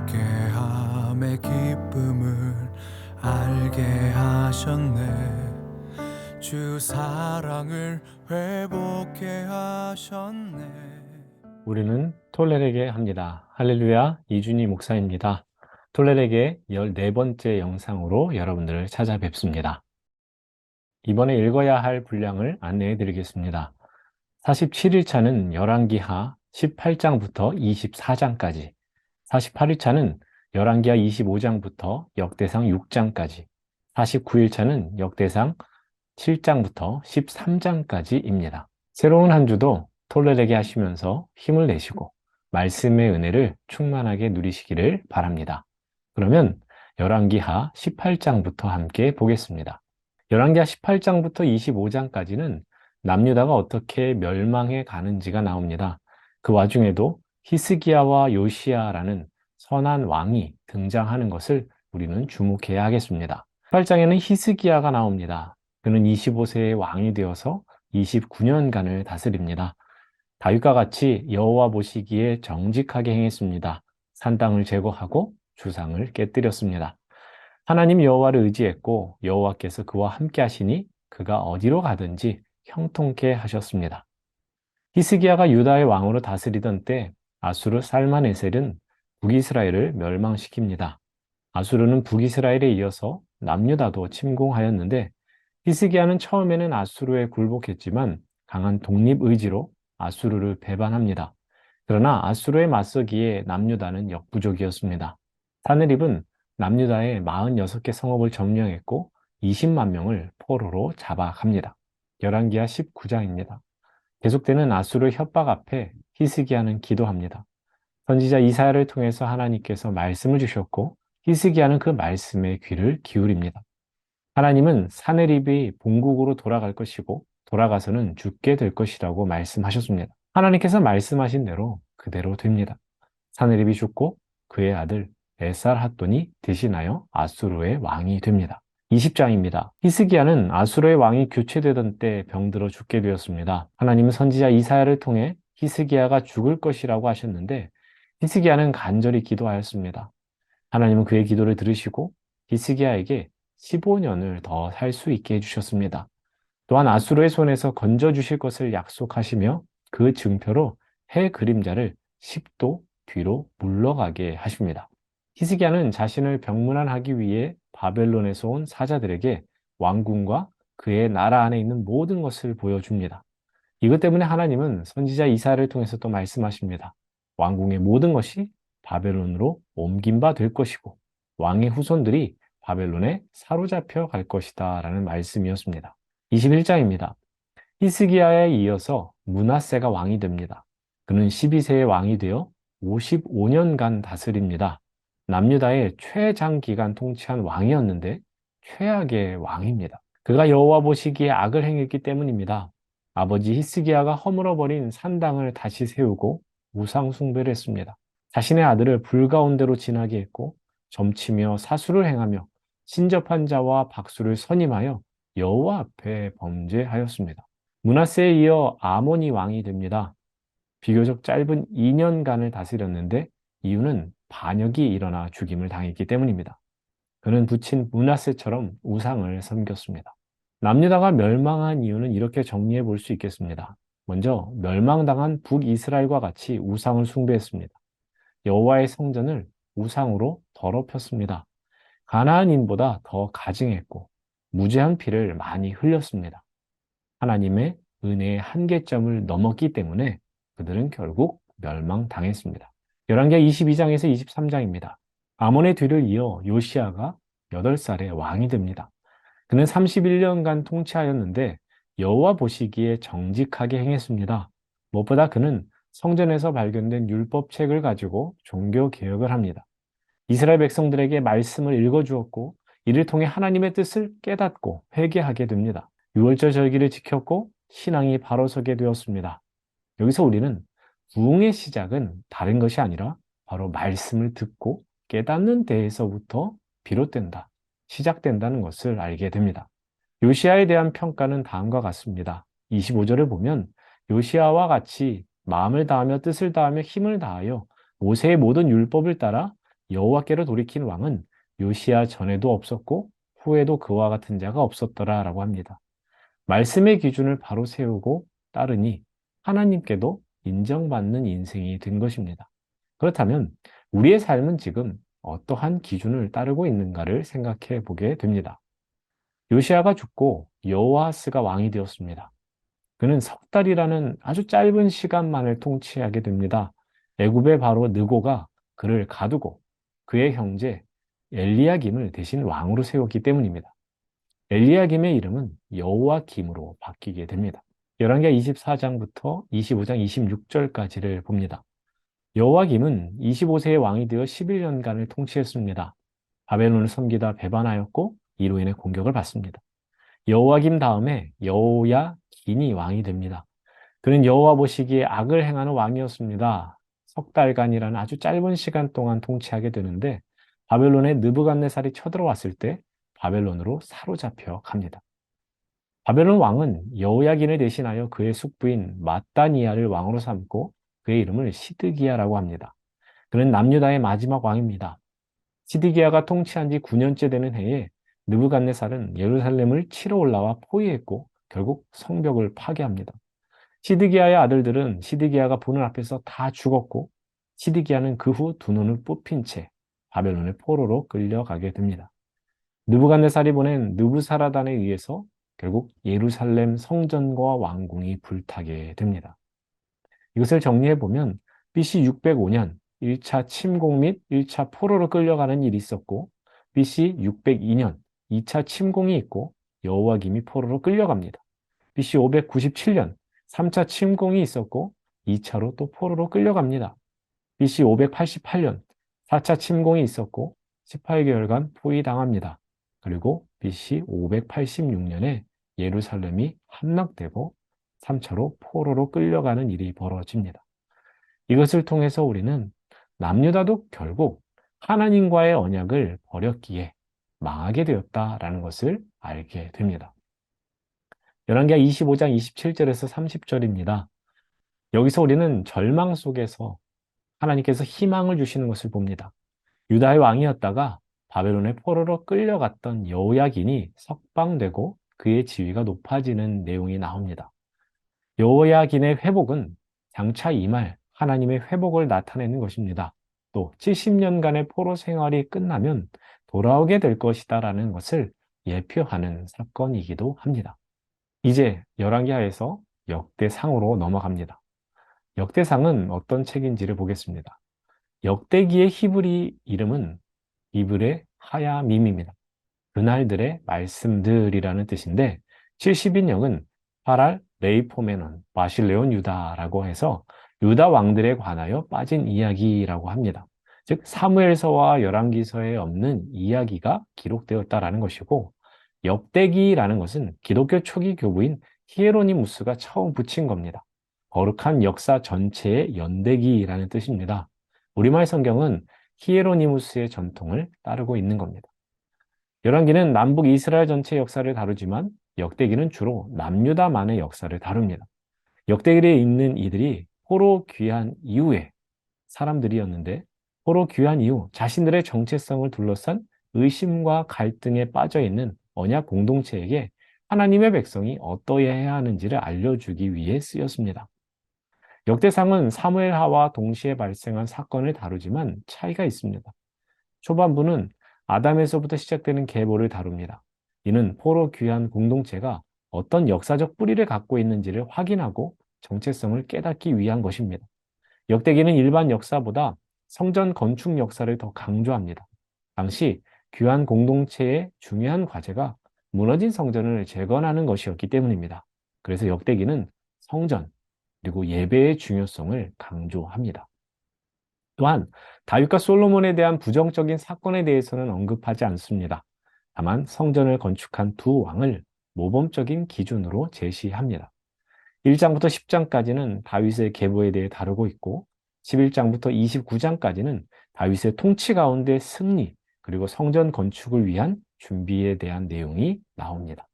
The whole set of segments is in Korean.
함께함의 기쁨을 알게 하셨네 주 사랑을 회복해 하셨네 우리는 톨레에게 합니다. 할렐루야, 이준희 목사입니다. 톨레에게 14번째 영상으로 여러분들을 찾아뵙습니다. 이번에 읽어야 할 분량을 안내해 드리겠습니다. 47일차는 열왕기하 18장부터 24장까지, 48일차는 열왕기하 25장부터 역대상 6장까지, 49일차는 역대상 7장부터 13장까지입니다. 새로운 한 주도 톨레에게 하시면서 힘을 내시고 말씀의 은혜를 충만하게 누리시기를 바랍니다. 그러면 열왕기하 18장부터 함께 보겠습니다. 열왕기하 18장부터 25장까지는 남유다가 어떻게 멸망해 가는지가 나옵니다. 그 와중에도 히스기야와 요시야라는 선한 왕이 등장하는 것을 우리는 주목해야 하겠습니다. 18장에는 히스기야가 나옵니다. 그는 25세의 왕이 되어서 29년간을 다스립니다. 다윗과 같이 여호와 보시기에 정직하게 행했습니다. 산당을 제거하고 주상을 깨뜨렸습니다. 하나님 여호와를 의지했고 여호와께서 그와 함께 하시니 그가 어디로 가든지 형통케 하셨습니다. 히스기야가 유다의 왕으로 다스리던 때 아수르 살마네셀은 북이스라엘을 멸망시킵니다. 아수르는 북이스라엘에 이어서 남유다도 침공하였는데 히스기야는 처음에는 아수르에 굴복했지만 강한 독립 의지로 아수르를 배반합니다. 그러나 아수르에 맞서기에 남유다는 역부족이었습니다. 사느립은 남유다의 46개 성읍을 점령했고 20만 명을 포로로 잡아갑니다. 열왕기하 19장입니다. 계속되는 아수르 협박 앞에 히스기야는 기도합니다. 선지자 이사야를 통해서 하나님께서 말씀을 주셨고 히스기야는 그 말씀에 귀를 기울입니다. 하나님은 사네립이 본국으로 돌아갈 것이고 돌아가서는 죽게 될 것이라고 말씀하셨습니다. 하나님께서 말씀하신 대로 그대로 됩니다. 사네립이 죽고 그의 아들 에살 핫돈이 대신하여 아수르의 왕이 됩니다. 20장입니다. 히스기야는 아수르의 왕이 교체되던 때 병들어 죽게 되었습니다. 하나님은 선지자 이사야를 통해 히스기야가 죽을 것이라고 하셨는데 히스기야는 간절히 기도하였습니다. 하나님은 그의 기도를 들으시고 히스기야에게 15년을 더 살 수 있게 해주셨습니다. 또한 아수르의 손에서 건져 주실 것을 약속하시며 그 증표로 해 그림자를 10도 뒤로 물러가게 하십니다. 히스기야는 자신을 병문안하기 위해 바벨론에서 온 사자들에게 왕궁과 그의 나라 안에 있는 모든 것을 보여줍니다. 이것 때문에 하나님은 선지자 이사를 통해서 또 말씀하십니다. 왕궁의 모든 것이 바벨론으로 옮긴 바 될 것이고 왕의 후손들이 바벨론에 사로잡혀 갈 것이다 라는 말씀이었습니다. 21장입니다. 히스기야에 이어서 문하세가 왕이 됩니다. 그는 12세의 왕이 되어 55년간 다스립니다. 남유다의 최장기간 통치한 왕이었는데 최악의 왕입니다. 그가 여호와 보시기에 악을 행했기 때문입니다. 아버지 히스기야가 허물어버린 산당을 다시 세우고 우상 숭배를 했습니다. 자신의 아들을 불 가운데로 지나게 했고 점치며 사수를 행하며 신접한 자와 박수를 선임하여 여호와 앞에 범죄하였습니다. 문하세에 이어 아모니 왕이 됩니다. 비교적 짧은 2년간을 다스렸는데 이유는 반역이 일어나 죽임을 당했기 때문입니다. 그는 부친 문하세처럼 우상을 섬겼습니다. 남유다가 멸망한 이유는 이렇게 정리해 볼 수 있겠습니다. 먼저 멸망당한 북이스라엘과 같이 우상을 숭배했습니다. 여호와의 성전을 우상으로 더럽혔습니다. 가나안인보다 더 가증했고 무죄한 피를 많이 흘렸습니다. 하나님의 은혜의 한계점을 넘었기 때문에 그들은 결국 멸망당했습니다. 11개 22장에서 23장입니다. 아몬의 뒤를 이어 요시아가 8살의 왕이 됩니다. 그는 31년간 통치하였는데 여호와 보시기에 정직하게 행했습니다. 무엇보다 그는 성전에서 발견된 율법책을 가지고 종교 개혁을 합니다. 이스라엘 백성들에게 말씀을 읽어 주었고 이를 통해 하나님의 뜻을 깨닫고 회개하게 됩니다. 6월절 절기를 지켰고 신앙이 바로 서게 되었습니다. 여기서 우리는 부흥의 시작은 다른 것이 아니라 바로 말씀을 듣고 깨닫는 데에서부터 비롯된다, 시작된다는 것을 알게 됩니다. 요시아에 대한 평가는 다음과 같습니다. 25절을 보면 요시아와 같이 마음을 다하며 뜻을 다하며 힘을 다하여 모세의 모든 율법을 따라 여호와께로 돌이킨 왕은 요시야 전에도 없었고 후에도 그와 같은 자가 없었더라 라고 합니다. 말씀의 기준을 바로 세우고 따르니 하나님께도 인정받는 인생이 된 것입니다. 그렇다면 우리의 삶은 지금 어떠한 기준을 따르고 있는가를 생각해 보게 됩니다. 요시아가 죽고 여호아스가 왕이 되었습니다. 그는 석 달이라는 아주 짧은 시간만을 통치하게 됩니다. 애굽의 바로 느고가 그를 가두고 그의 형제 엘리야김을 대신 왕으로 세웠기 때문입니다. 엘리야김의 이름은 여호와김으로 바뀌게 됩니다. 열왕기하 24장부터 25장 26절까지를 봅니다. 여호와김은 25세의 왕이 되어 11년간을 통치했습니다. 바벨론을 섬기다 배반하였고 이로 인해 공격을 받습니다. 여호와김 다음에 여호야 긴이 왕이 됩니다. 그는 여호와 보시기에 악을 행하는 왕이었습니다. 석 달간이라는 아주 짧은 시간 동안 통치하게 되는데 바벨론의 느부갓네살이 쳐들어왔을 때 바벨론으로 사로잡혀 갑니다. 바벨론 왕은 여호야긴을 대신하여 그의 숙부인 마따니아를 왕으로 삼고 그의 이름을 시드기야라고 합니다. 그는 남유다의 마지막 왕입니다. 시드기야가 통치한 지 9년째 되는 해에 느부갓네살은 예루살렘을 치러 올라와 포위했고 결국 성벽을 파괴합니다. 시드기야의 아들들은 시드기야가 보는 앞에서 다 죽었고 시드기야는 그 후 두 눈을 뽑힌 채 바벨론의 포로로 끌려가게 됩니다. 느부갓네살이 보낸 느부사라단에 의해서 결국 예루살렘 성전과 왕궁이 불타게 됩니다. 이것을 정리해 보면 BC 605년 1차 침공 및 1차 포로로 끌려가는 일이 있었고 BC 602년 2차 침공이 있고 여호와김이 포로로 끌려갑니다. BC 597년 3차 침공이 있었고 2차로 또 포로로 끌려갑니다. BC 588년 4차 침공이 있었고 18개월간 포위당합니다. 그리고 BC 586년에 예루살렘이 함락되고 3차로 포로로 끌려가는 일이 벌어집니다. 이것을 통해서 우리는 남유다도 결국 하나님과의 언약을 버렸기에 망하게 되었다라는 것을 알게 됩니다. 열왕기하 25장 27절에서 30절입니다. 여기서 우리는 절망 속에서 하나님께서 희망을 주시는 것을 봅니다. 유다의 왕이었다가 바벨론의 포로로 끌려갔던 여호야긴이 석방되고 그의 지위가 높아지는 내용이 나옵니다. 여호야긴의 회복은 장차 이말 하나님의 회복을 나타내는 것입니다. 또 70년간의 포로 생활이 끝나면 돌아오게 될 것이다 라는 것을 예표하는 사건이기도 합니다. 이제 열왕기하에서 역대상으로 넘어갑니다. 역대상은 어떤 책인지를 보겠습니다. 역대기의 히브리 이름은 이블의 하야밈입니다. 그날들의 말씀들이라는 뜻인데 70인역은 파랄 레이포메논 마실레온 유다라고 해서 유다 왕들에 관하여 빠진 이야기라고 합니다. 즉 사무엘서와 열왕기서에 없는 이야기가 기록되었다라는 것이고 역대기라는 것은 기독교 초기 교부인 히에로니무스가 처음 붙인 겁니다. 거룩한 역사 전체의 연대기라는 뜻입니다. 우리말 성경은 히에로니무스의 전통을 따르고 있는 겁니다. 열왕기는 남북 이스라엘 전체 역사를 다루지만 역대기는 주로 남유다만의 역사를 다룹니다. 역대기를 읽는 이들이 포로 귀한 이후에 사람들이었는데 포로 귀한 이후 자신들의 정체성을 둘러싼 의심과 갈등에 빠져 있는 언약 공동체에게 하나님의 백성이 어떠해야 하는지를 알려주기 위해 쓰였습니다. 역대상은 사무엘하와 동시에 발생한 사건을 다루지만 차이가 있습니다. 초반부는 아담에서부터 시작되는 계보를 다룹니다. 이는 포로 귀한 공동체가 어떤 역사적 뿌리를 갖고 있는지를 확인하고 정체성을 깨닫기 위한 것입니다. 역대기는 일반 역사보다 성전 건축 역사를 더 강조합니다. 당시 귀한 공동체의 중요한 과제가 무너진 성전을 재건하는 것이었기 때문입니다. 그래서 역대기는 성전, 그리고 예배의 중요성을 강조합니다. 또한 다윗과 솔로몬에 대한 부정적인 사건에 대해서는 언급하지 않습니다. 다만 성전을 건축한 두 왕을 모범적인 기준으로 제시합니다. 1장부터 10장까지는 다윗의 계보에 대해 다루고 있고 11장부터 29장까지는 다윗의 통치 가운데 승리 그리고 성전 건축을 위한 준비에 대한 내용이 나옵니다.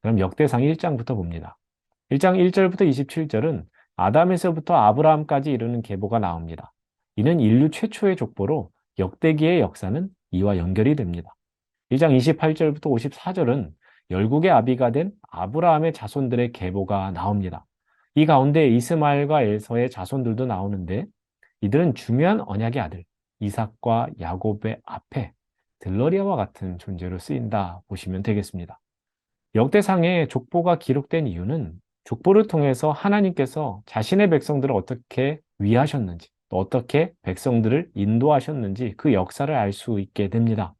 그럼 역대상 1장부터 봅니다. 1장 1절부터 27절은 아담에서부터 아브라함까지 이르는 계보가 나옵니다. 이는 인류 최초의 족보로 역대기의 역사는 이와 연결이 됩니다. 1장 28절부터 54절은 열국의 아비가 된 아브라함의 자손들의 계보가 나옵니다. 이 가운데 이스마엘과 엘서의 자손들도 나오는데 이들은 중요한 언약의 아들 이삭과 야곱의 앞에 들러리아와 같은 존재로 쓰인다 보시면 되겠습니다. 역대상에 족보가 기록된 이유는 족보를 통해서 하나님께서 자신의 백성들을 어떻게 위하셨는지, 또 어떻게 백성들을 인도하셨는지 그 역사를 알 수 있게 됩니다.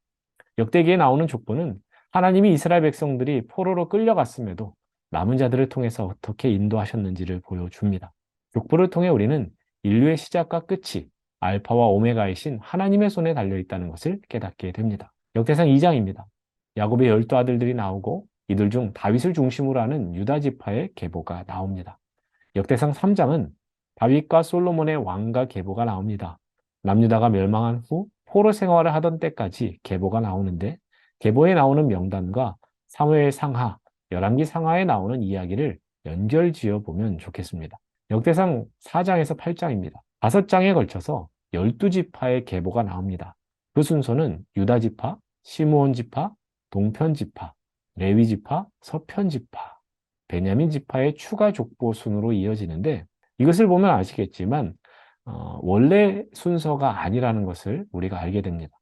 역대기에 나오는 족보는 하나님이 이스라엘 백성들이 포로로 끌려갔음에도 남은 자들을 통해서 어떻게 인도하셨는지를 보여줍니다. 족보를 통해 우리는 인류의 시작과 끝이 알파와 오메가이신 하나님의 손에 달려 있다는 것을 깨닫게 됩니다. 역대상 2장입니다. 야곱의 열두 아들들이 나오고 이들 중 다윗을 중심으로 하는 유다 지파의 계보가 나옵니다. 역대상 3장은 다윗과 솔로몬의 왕가 계보가 나옵니다. 남유다가 멸망한 후 포로 생활을 하던 때까지 계보가 나오는데 계보에 나오는 명단과 사무엘 상하, 열왕기 상하에 나오는 이야기를 연결지어 보면 좋겠습니다. 역대상 4장에서 8장입니다. 다섯 장에 걸쳐서 12지파의 계보가 나옵니다. 그 순서는 유다 지파, 시므온 지파, 동편 지파, 레위 지파, 서편 지파, 베냐민 지파의 추가 족보 순으로 이어지는데 이것을 보면 아시겠지만 어, 원래 순서가 아니라는 것을 우리가 알게 됩니다.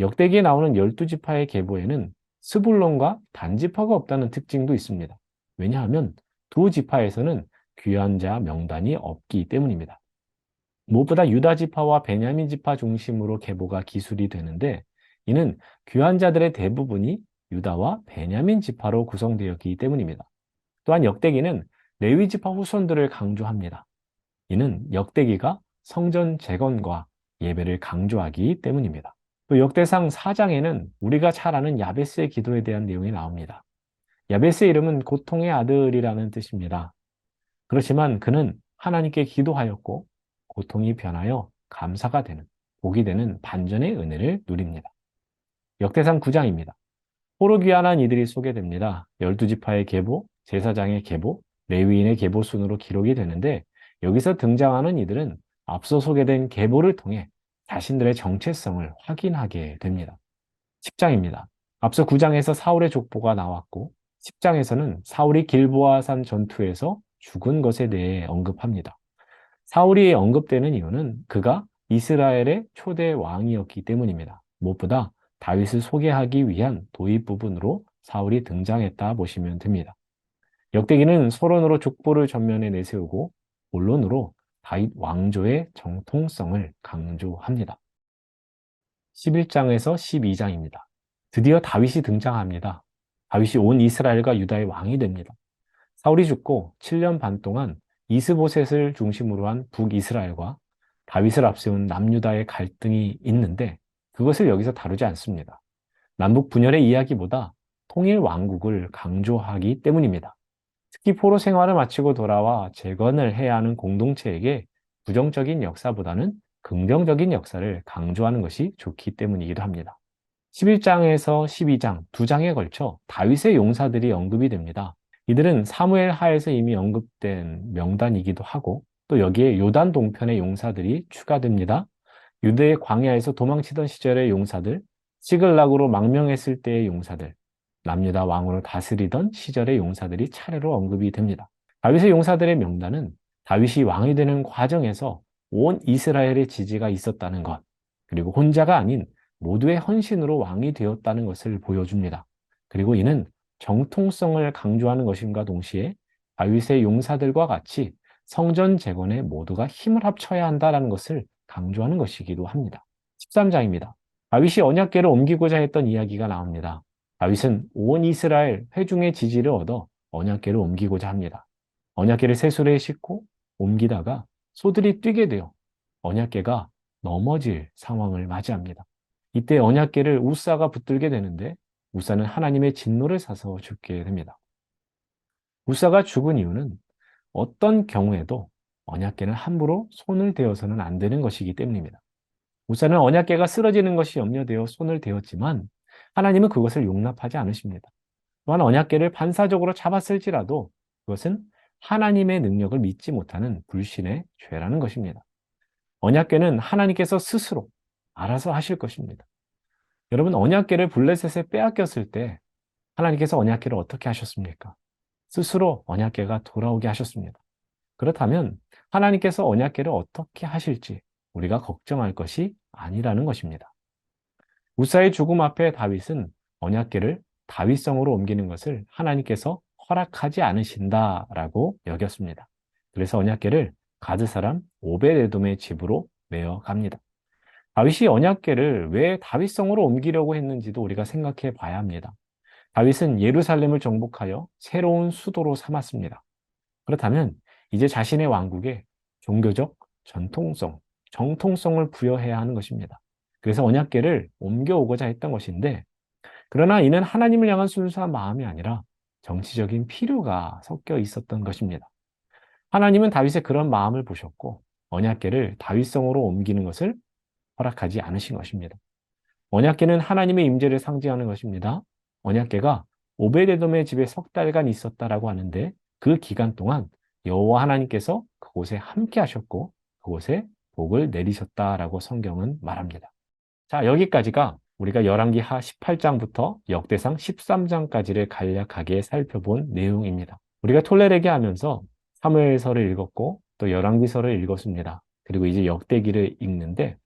역대기에 나오는 12지파의 계보에는 스불론과 단지파가 없다는 특징도 있습니다. 왜냐하면 두 지파에서는 귀한 자 명단이 없기 때문입니다. 무엇보다 유다 지파와 베냐민 지파 중심으로 계보가 기술이 되는데 이는 귀한 자들의 대부분이 유다와 베냐민 지파로 구성되었기 때문입니다. 또한 역대기는 레위 지파 후손들을 강조합니다. 이는 역대기가 성전 재건과 예배를 강조하기 때문입니다. 또 역대상 4장에는 우리가 잘 아는 야베스의 기도에 대한 내용이 나옵니다. 야베스의 이름은 고통의 아들이라는 뜻입니다. 그렇지만 그는 하나님께 기도하였고 고통이 변하여 감사가 되는 복이 되는 반전의 은혜를 누립니다. 역대상 9장입니다. 포로 귀환한 이들이 소개됩니다. 12지파의 계보, 제사장의 계보, 레위인의 계보 순으로 기록이 되는데 여기서 등장하는 이들은 앞서 소개된 계보를 통해 자신들의 정체성을 확인하게 됩니다. 10장입니다. 앞서 9장에서 사울의 족보가 나왔고 10장에서는 사울이 길보아산 전투에서 죽은 것에 대해 언급합니다. 사울이 언급되는 이유는 그가 이스라엘의 초대 왕이었기 때문입니다. 무엇보다 다윗을 소개하기 위한 도입 부분으로 사울이 등장했다 보시면 됩니다. 역대기는 소론으로 족보를 전면에 내세우고 본론으로 다윗 왕조의 정통성을 강조합니다. 11장에서 12장입니다. 드디어 다윗이 등장합니다. 다윗이 온 이스라엘과 유다의 왕이 됩니다. 사울이 죽고 7년 반 동안 이스보셋을 중심으로 한 북이스라엘과 다윗을 앞세운 남유다의 갈등이 있는데 그것을 여기서 다루지 않습니다. 남북 분열의 이야기보다 통일 왕국을 강조하기 때문입니다. 특히 포로 생활을 마치고 돌아와 재건을 해야 하는 공동체에게 부정적인 역사보다는 긍정적인 역사를 강조하는 것이 좋기 때문이기도 합니다. 11장에서 12장 두 장에 걸쳐 다윗의 용사들이 언급이 됩니다. 이들은 사무엘 하에서 이미 언급된 명단이기도 하고 또 여기에 요단 동편의 용사들이 추가됩니다. 유대의 광야에서 도망치던 시절의 용사들, 시글락으로 망명했을 때의 용사들, 남유다 왕으로 다스리던 시절의 용사들이 차례로 언급이 됩니다. 다윗의 용사들의 명단은 다윗이 왕이 되는 과정에서 온 이스라엘의 지지가 있었다는 것, 그리고 혼자가 아닌 모두의 헌신으로 왕이 되었다는 것을 보여줍니다. 그리고 이는 정통성을 강조하는 것임과 동시에 다윗의 용사들과 같이 성전 재건에 모두가 힘을 합쳐야 한다는 것을 강조하는 것이기도 합니다. 13장입니다. 다윗이 언약궤를 옮기고자 했던 이야기가 나옵니다. 다윗은 온 이스라엘 회중의 지지를 얻어 언약궤를 옮기고자 합니다. 언약궤를 새수레에 싣고 옮기다가 소들이 뛰게 되어 언약궤가 넘어질 상황을 맞이합니다. 이때 언약궤를 우사가 붙들게 되는데 우사는 하나님의 진노를 사서 죽게 됩니다. 우사가 죽은 이유는 어떤 경우에도 언약궤는 함부로 손을 대어서는 안 되는 것이기 때문입니다. 우사는 언약궤가 쓰러지는 것이 염려되어 손을 대었지만 하나님은 그것을 용납하지 않으십니다. 또한 언약궤를 반사적으로 잡았을지라도 그것은 하나님의 능력을 믿지 못하는 불신의 죄라는 것입니다. 언약궤는 하나님께서 스스로 알아서 하실 것입니다. 여러분, 언약계를 블레셋에 빼앗겼을 때 하나님께서 언약계를 어떻게 하셨습니까? 스스로 언약계가 돌아오게 하셨습니다. 그렇다면 하나님께서 언약계를 어떻게 하실지 우리가 걱정할 것이 아니라는 것입니다. 우사의 죽음 앞에 다윗은 언약계를 다윗성으로 옮기는 것을 하나님께서 허락하지 않으신다라고 여겼습니다. 그래서 언약계를 가드 사람 오베데돔의 집으로 메어 갑니다. 다윗이 언약계를 왜 다윗성으로 옮기려고 했는지도 우리가 생각해 봐야 합니다. 다윗은 예루살렘을 정복하여 새로운 수도로 삼았습니다. 그렇다면 이제 자신의 왕국에 종교적 전통성, 정통성을 부여해야 하는 것입니다. 그래서 언약계를 옮겨오고자 했던 것인데, 그러나 이는 하나님을 향한 순수한 마음이 아니라 정치적인 필요가 섞여 있었던 것입니다. 하나님은 다윗의 그런 마음을 보셨고, 언약계를 다윗성으로 옮기는 것을 허락하지 않으신 것입니다. 언약계는 하나님의 임재를 상징하는 것입니다. 언약계가 오베데돔의 집에 석 달간 있었다라고 하는데 그 기간 동안 여호와 하나님께서 그곳에 함께 하셨고 그곳에 복을 내리셨다라고 성경은 말합니다. 자, 여기까지가 우리가 열왕기하 18장부터 역대상 13장까지를 간략하게 살펴본 내용입니다. 우리가 톨레레게 하면서 사무엘서를 읽었고 또 열왕기서를 읽었습니다. 그리고 이제 역대기를 읽는데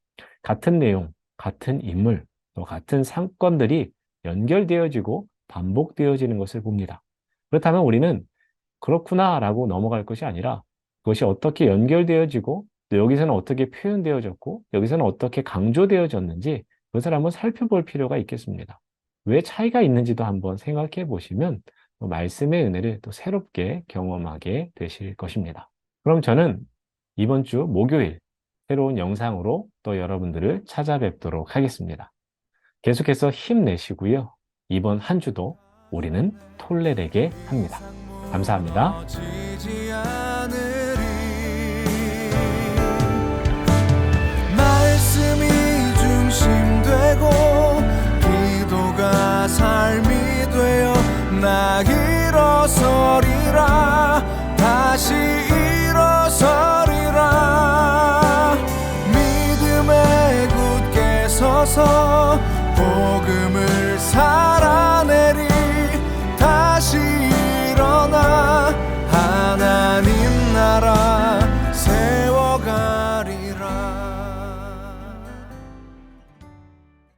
같은 내용, 같은 인물, 또 같은 사건들이 연결되어지고 반복되어지는 것을 봅니다. 그렇다면 우리는 그렇구나 라고 넘어갈 것이 아니라 그것이 어떻게 연결되어지고 또 여기서는 어떻게 표현되어졌고 여기서는 어떻게 강조되어졌는지 그것을 한번 살펴볼 필요가 있겠습니다. 왜 차이가 있는지도 한번 생각해 보시면 말씀의 은혜를 또 새롭게 경험하게 되실 것입니다. 그럼 저는 이번 주 목요일 새로운 영상으로 또 여러분들을 찾아뵙도록 하겠습니다. 계속해서 힘내시고요. 이번 한 주도 우리는 톨레에게 합니다. 감사합니다. 일